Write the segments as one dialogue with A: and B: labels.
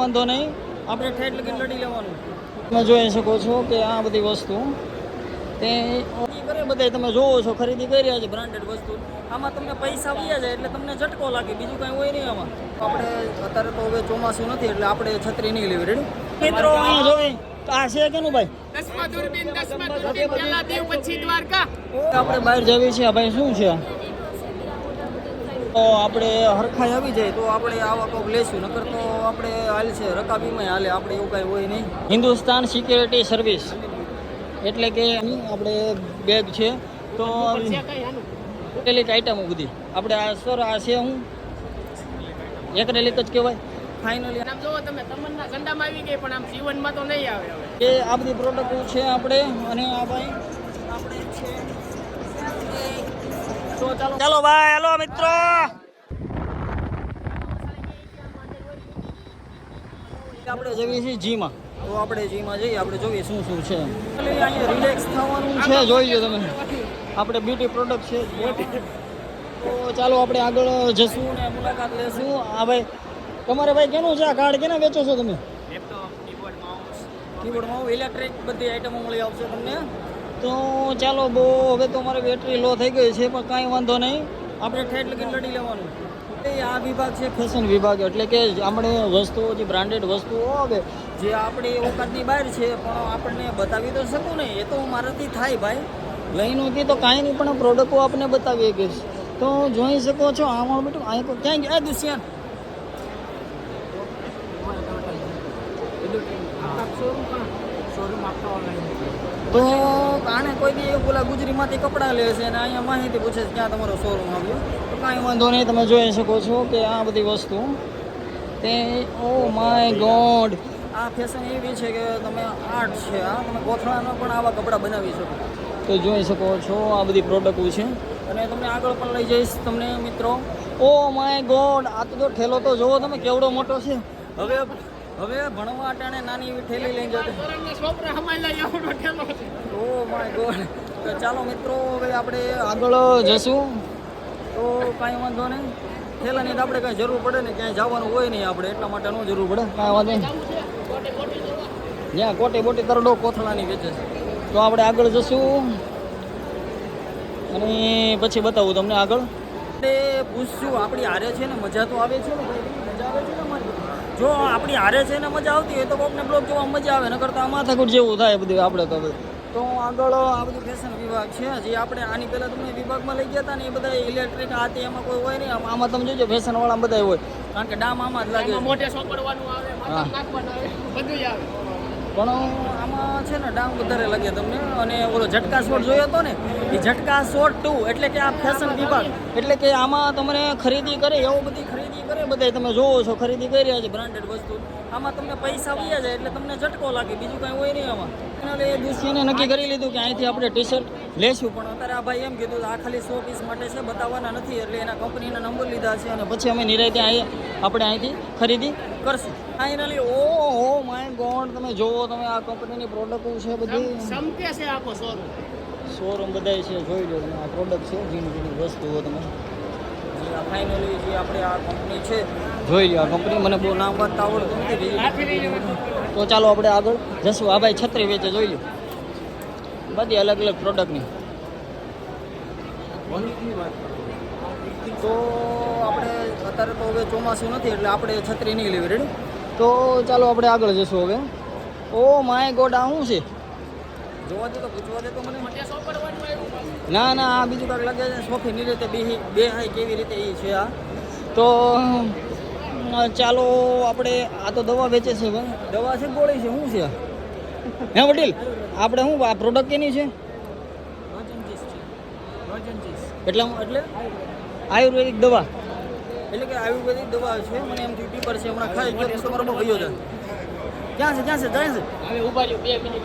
A: વાંધો નહીં. આપણે ઠેઠ લગીને લડી લેવાનું. તમે જોઈ શકો છો કે આ બધી વસ્તુ તે બધા તમે જોવો છો ખરીદી કરી રહ્યા છે બ્રાન્ડેડ વસ્તુ. આમાં તમને પૈસા વ્યા જાય એટલે તમને ઝટકો લાગે બીજું કાંઈ હોય નહીં આમાં. આપણે અત્યારે તો હવે ચોમાસું નથી એટલે આપણે છત્રી નહીં લેવી રેડી મિત્રો અહીંયા જોઈ આ છે કેનું ભાઈ?
B: દસમા દૂરબીન દસમા દૂરબીન પહેલા દેવ પછી દ્વારકા.
A: આપણે બહાર જવી છે ભાઈ શું છે? તો આપણે હરખાઈ આવી જાય તો આપણે આવા કોક લેશું નકર તો આપણે હાલ છે રકાબીમાં હાલે આપણે એવું કાંઈ હોય નહીં. Hindustan security service. એટલે કે આપણે બેગ છે તો એક્રેલિક આઈટમો બધી. આપણે આ સર આ છે હું? એક્રેલિક જ કહેવાય. ફાઇનલી
B: આમ જોવો તમે તમન્ના ગંડામાં આવી ગઈ પણ આમ જીવનમાં તો નહીં આવે હવે.
A: એ આ બધી પ્રોડક્ટ છે આપણે અને આ ભાઈ આપણે છે ચાલો. ચાલો ભાઈ હેલો મિત્રો. આપણે જઈએ છીએ જીમાં. તો આપણે જીમાં જઈએ આપણે જોઈએ શું શું છે. અહીંયા રિલેક્સ થવાનું છે જોઈ લો તમે. આપણે બ્યુટી પ્રોડક્ટ છે. તો ચાલો આપણે આગળ જશું ને મુલાકાત લેશું. આ ભાઈ તમારે ભાઈ કેનું છે? આ કાર્ડ કેને વેચો છો તમે? કીબોર્ડમાં ઇલેક્ટ્રિક બધી આઈટમો મળી આવશે તમને. તો ચાલો બહુ હવે તો મારી બેટરી લો થઈ ગઈ છે, પણ કાંઈ વાંધો નહીં. આપણે ઠેઠ લગીને લડી લેવાનું. એ આ વિભાગ છે ફેશન વિભાગ, એટલે કે આપણે વસ્તુઓ, જે બ્રાન્ડેડ વસ્તુઓ આવે, જે આપણી ઓકાતની બહાર છે, પણ આપણને બતાવી તો શકું ને એ તો મારાથી થાય ભાઈ. લઈ નહોતી તો કાંઈ નહીં, પણ પ્રોડક્ટો આપણે બતાવી શકીશ તો જોઈ શકો છો આમાં બેટું અહીં ક્યાં ગયા? દુષ્યંત. તો કાણે કોઈ બી પેલા ગુજરીમાંથી કપડાં લે છે અને અહીંયા માહિતી પૂછે છે ક્યાં તમારો શોરૂમ આવ્યો. તો કાંઈ વાંધો નહીં, તમે જોઈ શકો છો કે આ બધી વસ્તુ. તે ઓ માય ગોડ આ ફેશન એવી છે કે તમે આર્ટ છે આ તમે કોથળાના પણ આવા કપડાં બનાવી શકો. તો જોઈ શકો છો આ બધી પ્રોડક્ટો છે. અને તમને આગળ પણ લઈ જઈશ તમને, મિત્રો. ઓ માય ગોડ આ તો ઠેલો તો જુઓ તમે, કેવડો મોટો છે. હવે હવે ભણવા અટાણે નાની એવી ઠેલી જતો.
B: લઈ છે.
A: Oh my God. તો ચાલો મિત્રો હવે આપણે આગળ જશું. તો કાંઈ વાંધો નહીં. થેલાની તો આપણે કાંઈ જરૂર પડે ને ક્યાંય જવાનું હોય નહીં આપણે એટલા માટે ન જરૂર પડે. કાંઈ વાંધો નહીં. જ્યાં કોટી બોટી તરડો કોથળાની વેચે છે. તો આપણે આગળ જશું. અને પછી બતાવું તમને આગળ. આપણે પૂછશું આપણી હારે છે ને મજા તો આવે છે ને ભાઈ મજા આવે છે ને અમારી જો આપણી હારે છે ને મજા આવતી હોય તો કોકને બ્લોગ જોવા મજા આવે ને કરતાં આ માથાકૂટ જેવું થાય બધું આપણે તો તો આગળ આ બધું ફેશન વિભાગ છે જે આપણે આની પહેલાં તમને વિભાગમાં લઈ ગયા હતા ને એ બધા ઇલેક્ટ્રિક આ તે એમાં કોઈ હોય નહીં. આમાં તમે જોજો ફેશન વાળા બધા હોય. કારણ કે ડામ આમાં જ લાગે
B: મોટે. સોપડવાનું આવે બધું જ આવે
A: પણ આમાં છે ને ડામ વધારે લાગે તમને. અને ઓલો ઝટકા શોટ જોયો હતો ને એ ઝટકા શોટ ટુ એટલે કે આ ફેશન વિભાગ. એટલે કે આમાં તમને ખરીદી કરે એવું બધી ખરીદી કરે બધા તમે જોવો છો ખરીદી કરી રહ્યા છે બ્રાન્ડેડ વસ્તુ. આમાં તમને પૈસા વયા જાય એટલે તમને ઝટકો લાગે બીજું કાંઈ હોય નહીં આમાં. એટલે એ દુષ્યને નક્કી કરી લીધું કે અહીંથી આપણે ટી શર્ટ લેશું પણ અત્યારે આ ભાઈ એમ કીધું કે આ ખાલી સો પીસ માટે છે બતાવવાના નથી એટલે એના કંપનીના નંબર લીધા છે અને પછી અમે નિરાયતે અહીં આપણે અહીંથી ખરીદી કરશું. Finally oh oh my God તમે જોવો તમે આ કંપનીની પ્રોડક્ટ છે બધી?
B: સમકે છે આખો શોરૂમ
A: શોરૂમ બધાય છે જોઈ લો આ પ્રોડક્ટ છે જીની જીની વસ્તુઓ તમે. ફાઇનલી જે આપણે આ કંપની છે જોઈ લો આ કંપની મને બહુ નામ વાંચતા આવડતું નથી તો ચાલો આપણે આગળ જશું. આ ભાઈ છત્રી વેચે જોઈ લો બધી અલગ અલગ પ્રોડક્ટની તો આપણે અત્યારે તો હવે ચોમાસું નથી એટલે આપણે છત્રી નહીં લેવી. રેડી તો ચાલો આપણે આગળ જશું હવે. ઓ માય ગોડ આ શું છે? જોવા દે તો મને. ના ના, આ બીજું કાંઈક લાગે છે. શોખીની રીતે બે બે હાઈ કેવી રીતે એ છે આ. તો ચાલો આપણે, આ તો દવા વેચે છે દવા છે, ગોળી છે, શું છે? હે, વડીલ, આપણે શું, આ પ્રોડક્ટ કેની છે? એટલે એટલે? આયુર્વેદિક દવા. એટલે કે આયુર્વેદિક દવા છે, મને એમ થયું પીપર છે, હમણાં ખાઈ તમારો બહુ ગયો છે ક્યાં છે ક્યાં છે જાય છે.
B: ઊભા રહ્યો બે મિનિટ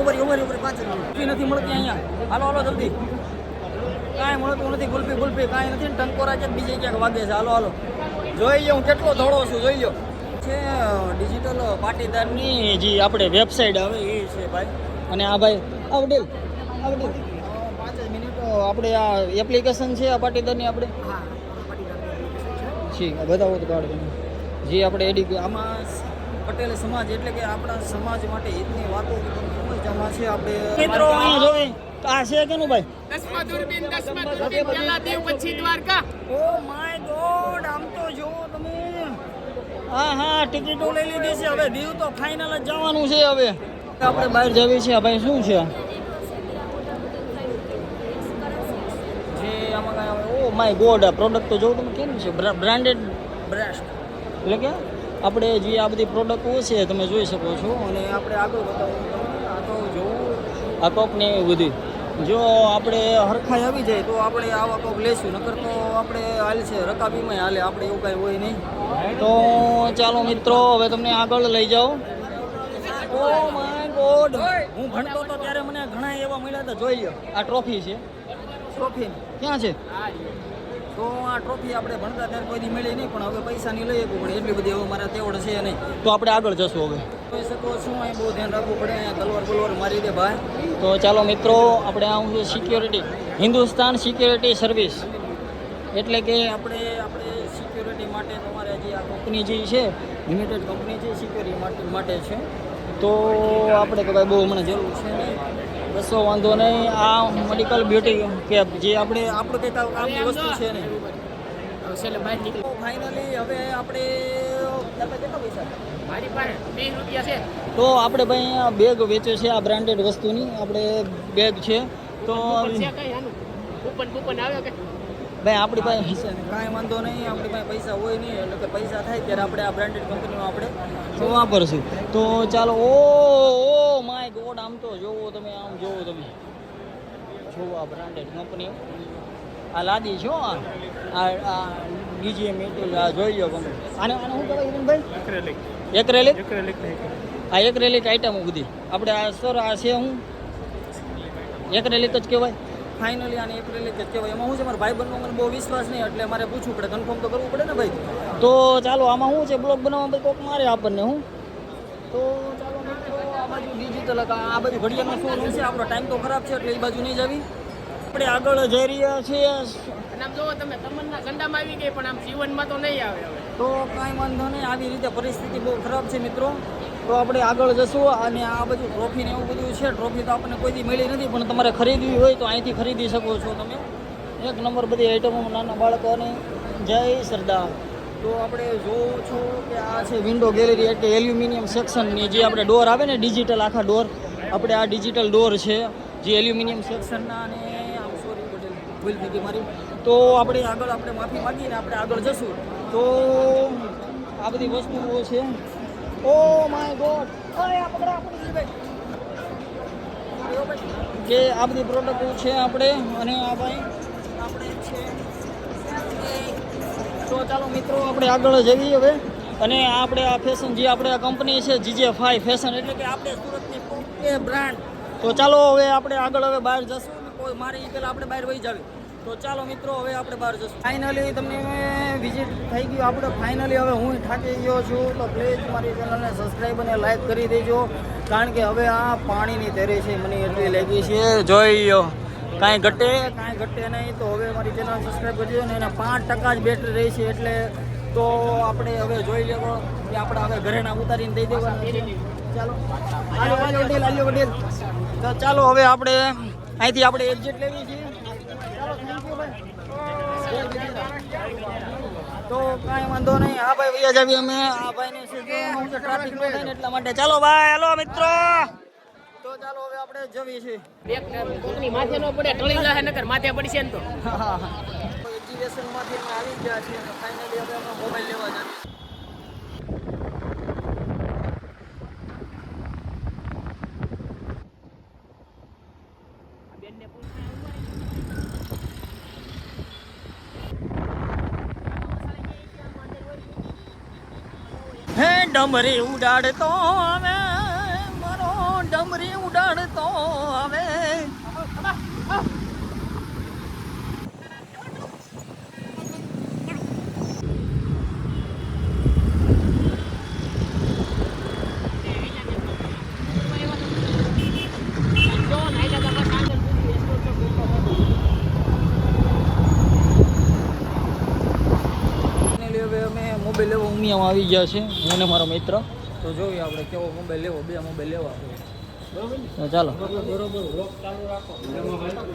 A: ઉભરી પાંચ કુલ્ફી નથી મળતી અહીંયા. હાલો હાલો જલ્દી. કાંઈ મળતું નથી ગુલ્ફી ગુલ્ફી કાંઈ નથી. ને ટંકોરા છે બીજે ક્યાંક વાગે છે. હાલો હાલો. જોઈ લો હું કેટલો ધોળો છું જોઈ લો છે ડિજિટલ પાટીદારની જે આપણે વેબસાઇટ આવે એ છે ભાઈ. અને આ ભાઈ આવડે આવડે પાંચ જ મિનિટ આપણે આ એપ્લિકેશન છે આ પાટીદારની આપણે? ઠીક આ બતાવો તો કાર્ડ જે આપણે એડી આમાં પટેલ સમાજ એટલે કે આપણા સમાજ માટે હિતની વાતો જમા છે આપણે? મિત્રો જોઈએ જોઈ. આ છે કેનું ભાઈ?
B: દસમા દૂરબીન દસમા દૂરબીન પહેલા દેવ પછી દ્વારકા.
A: ઓ માય ગોડ આમ તો જુઓ તમે. હા હા ટિકિટો લઈ લીધી છે. હવે દીવ તો ફાઇનલ જ જવાનું છે હવે. આપણે બહાર જવી છે. ભાઈ શું છે? જે આમાં કાંઈ આવે. ઓ માય ગોડ આ પ્રોડક્ટ તો જોઉં તમે કેમ છે? બ્રાન્ડેડ બ્રેસ્ટ એટલે કે? આપણે જે આ બધી પ્રોડક્ટો છે તમે જોઈ શકો છો. અને આપણે આગળ બતાવું આ તો જોવું આ કપ ને એવી બધી. જો આપણે હરખાઈ આવી જાય તો આપણે આવા કોક લેશું નકર તો આપણે હાલ છે રકાબીમાં હાલે આપણે એવું કાંઈ હોય નહીં. તો ચાલો મિત્રો હવે તમને આગળ લઈ જાઓ. Oh my God! હું ભણતો હતો ત્યારે મને ઘણા એવા મળ્યા હતા જોઈ લો આ ટ્રોફી છે. ટ્રોફી ક્યાં છે? તો આ ટ્રોફી આપણે ભણતા ત્યારે કોઈ મળી નહીં, પણ હવે પૈસાની લઈ શકું પણ એટલી બધી હવે મારા તેવડ છે નહીં. તો આપણે આગળ જશું હવે. કહી શકો શું અહીં બહુ ધ્યાન રાખવું પડે, અહીંયા તલવાર બલવાર મારી દે ભાઈ. તો ચાલો મિત્રો, આપણે આવું સિક્યોરિટી હિન્દુસ્તાન સિક્યોરિટી સર્વિસ એટલે કે આપણે આપણે સિક્યોરિટી માટે તમારે જે આ કંપની જે છે લિમિટેડ કંપની છે સિક્યોરિટી માટે છે. તો આપણે કાંઈ બહુ હમણાં જરૂર છે નહીં. કશો વાંધો નહીં. આ મેડિકલ બ્યુટી કેપ જે આપણે આપણું કંઈ કામની વસ્તુ છે
B: ને
A: ફાઇનલી હવે આપણે તો આપણે ભાઈ અહીંયા બેગ વેચે છે આ બ્રાન્ડેડ વસ્તુની. આપણે બેગ છે. તો
B: કૂપન કૂપન આવે કે?
A: ભાઈ આપણી પાસે કાંઈ વાંધો નહીં આપણી પાસે પૈસા હોય નહીં એટલે કે પૈસા થાય ત્યારે આપણે આ બ્રાન્ડેડ કંપનીમાં આપણે વાપરશું. તો ચાલો ઓ ઓ માય ગોડ આમ તો જોવો તમે આમ જોવો તમે. જોવો આ બ્રાન્ડેડ કંપની આ લાદી છો આ આ બીજી મેટલ આ જોઈ લો કંપની આને આને શું કહેવાય હિરેનભાઈ એક્રેલિક. આ એક્રેલિક આઈટમો બધી. આપણે આ સર આ છે હું એક્રેલિક જ કહેવાય. ફાઇનલી આને એક્રેલિક કે કહેવાય. એમાં શું છે મારા ભાઈ બંધનો મને બહુ વિશ્વાસ નહીં એટલે મારે પૂછવું પડે. કન્ફર્મ તો કરવું પડે ને ભાઈ? તો ચાલો આમાં શું છે બ્લોગ બનાવવા કોક મારે આપણને હું. તો ચાલો આ બાજુ ડિજિટલ આ બાજુ ઘડિયાળનો શોરૂમ છે. આપણો ટાઈમ તો ખરાબ છે એટલે એ બાજુ નહીં જવી. આપણે આગળ જઈ રહ્યા છીએ.
B: આમ જોવો તમે તમન્ના ગંડામાં આવી ગઈ પણ આમ જીવનમાં તો નહીં આવે
A: તો કાંઈ વાંધો નહીં. આવી રીતે પરિસ્થિતિ બહુ ખરાબ છે મિત્રો. તો આપણે આગળ જશું અને આ બધું ટ્રોફી ને એવું બધું છે. ટ્રોફી તો આપણને કોઈ દી મળી નથી, પણ તમારે ખરીદવી હોય તો અહીંથી ખરીદી શકો છો તમે. એક નંબર બધી આઈટમો નાના બાળકોને. જય સરદાર. તો આપણે જોઉં છું કે આ છે વિન્ડો ગેલેરી એટલે એલ્યુમિનિયમ સેક્શનની જે આપણે ડોર આવે ને ડિજિટલ આખા ડોર આપણે આ ડિજિટલ ડોર છે જે એલ્યુમિનિયમ સેક્શનના અને આમ સોરી ભૂલ ગઈ મારી. તો આપણે આગળ આપણે માફી માગીને આપણે આગળ જશું. તો આ બધી વસ્તુઓ છે ઓ માય ગોડ ભાઈ. જે આ બધી પ્રોડક્ટો છે આપણે, અને આ ભાઈ આપણે છે. તો ચાલો મિત્રો, આપણે આગળ જઈએ હવે. અને આપણે આ ફેશન જે આપણે આ કંપની છે, જીજે ફાઈ ફેશન એટલે કે આપણે સુરતની પોતે બ્રાન્ડ તો ચાલો હવે આપણે આગળ હવે બહાર જશું. કોઈ મારે એ પહેલાં આપણે બહાર વહી જાવી. તો ચાલો મિત્રો, હવે આપણે બહાર જશું. ફાઇનલી તમને વિઝિટ થઈ ગયું આપણે. ફાઇનલી હવે હું થાકી ગયો છું, તો પ્લીઝ મારી ચેનલને સબસ્ક્રાઈબ અને લાઈક કરી દેજો. કારણ કે હવે આ પાણીની તેરે છે, મને એટલી લાગી છે. જોઈ લો, કાંઈ ઘટે કાંઈ ઘટે નહીં. તો હવે મારી ચેનલ સબસ્ક્રાઈબ કરી દો ને એને પાંચ ટકા જ બેટરી રહી છે એટલે તો આપણે હવે જોઈ લેવો કે આપણે હવે ઘરે ના ઉતારીને દઈ દેવા ચાલો. ચાલો, હવે આપણે અહીંથી આપણે એક્ઝિટ લેવી છે ચાલો થેન્ક યુ ભાઈ તો કાંઈ વાંધો નહીં. હા ભાઈ વૈયા જાવી અમે. આ ભાઈને છે? જો ટ્રાફિક નો થાય એટલા માટે. ચાલો ભાઈ હાલો મિત્રો. તો ચાલો હવે આપણે જવી છીએ.
B: એક કોકની માથે નો પડે ટળી જાય નકર માથે પડશે ને તો.
A: એજ્યુકેશનમાંથી આવી ગયા છીએ ફાઇનલી હવે અમે મોબાઈલ લેવા જાવી હે ડમરી ઉડાડતો આવે મારો ડમરી ઉડાડતો આવે
B: જો નાઈલા તો બસ આગળ સુધી એસ્કોર તો ગોતો
A: ઉમિયામાં આવી ગયા છે હું અને મારો મિત્ર. તો જોઈએ આપણે કેવો મોબાઈલ લેવો બે મોબાઈલ લેવા તો ચાલો.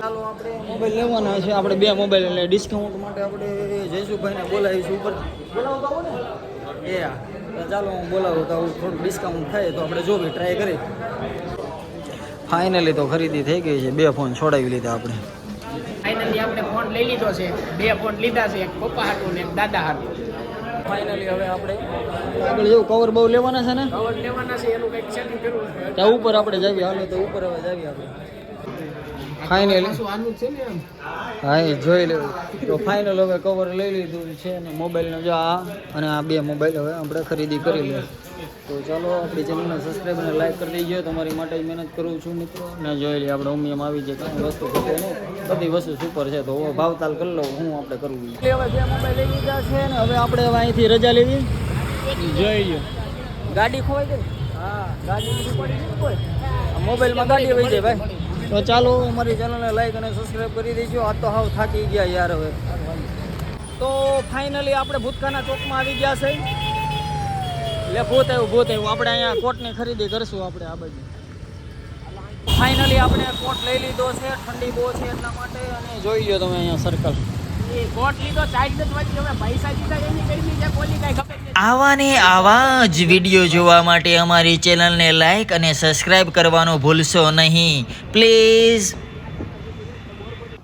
A: ચાલો આપણે મોબાઈલ લેવાના છે આપણે બે મોબાઈલ એટલે ડિસ્કાઉન્ટ માટે આપણે જયસુભાઈને બોલાવીશું ઉપર. એ હા તો ચાલો હું બોલાવું તો થોડુંક ડિસ્કાઉન્ટ થાય તો આપણે જો બી ટ્રાય કરી. ફાઇનલી તો ખરીદી થઈ ગઈ છે બે ફોન છોડાવી લીધા આપણે.
B: ફાઇનલી આપણે ફોન લઈ લીધો છે બે ફોન લીધા છે એક પપ્પા હાટું ને એક દાદા હાટું.
A: ફાઇનલી હવે આપણે આગળ જેવું કવર બહુ લેવાના છે ને?
B: કવર લેવાના છે એનું કંઈક સેટિંગ કરવું છે.
A: ત્યાં ઉપર આપણે જાવી હાલો તો ઉપર હવે જાવી આપણે. ફાઇનલી હા એ જોઈ લેવું તો ફાઇનલ હવે કવર લઈ લીધું છે અને મોબાઈલનો જો આ અને આ બે મોબાઈલ હવે આપણે ખરીદી કરી લે. તો ચાલો આપણી ચેનલને સબસ્ક્રાઈબ અને લાઈક કરી દેજો. તમારી માટે જ મહેનત કરું છું મિત્રો. ને જોઈ લઈએ આપણે ઉમિયમ આવી જાય કાંઈ વસ્તુ ઘટે નહીં. બધી વસ્તુ સુપર છે. તો હવે ભાવતાલ કરી લઉં હું આપણે કરવું હવે બે મોબાઈલ લઈ લીધા છે ને હવે આપણે હવે અહીંથી રજા લેવી. જોઈ લો ગાડી ખોવાઈ ગઈ? હા ગાડી પડી ગઈ કોઈ? આ મોબાઈલમાં ગાડી વહી જાય ભાઈ. તો ચાલો અમારી ચેનલને લાઈક અને સબસ્ક્રાઈબ કરી દેજો. આ તો હાવ થાકી ગયા યાર હવે. તો ફાઇનલી આપણે ભૂતકાના ચોકમાં આવી ગયા છે. લે, ભૂત આવ્યું ભૂત આવ્યું. આપણે અહીંયા કોટની ખરીદી કરશું આપણે આ બાજુ. ફાઇનલી આપણે કોટ લઈ લીધો છે. ઠંડી બહુ છે એટલા માટે. અને જોઈ લો તમે અહીંયા સર્કલ
B: એ કોટ લીધો સાઈડ જ વાંચી હવે પૈસા દીધા એની કઈ છે કોલી કઈ ખબર નથી.
C: આવા ને આવા જ વીડિયો જોવા માટે અમારી ચેનલને લાઈક અને સબસ્ક્રાઈબ કરવાનું ભૂલશો નહીં પ્લીઝ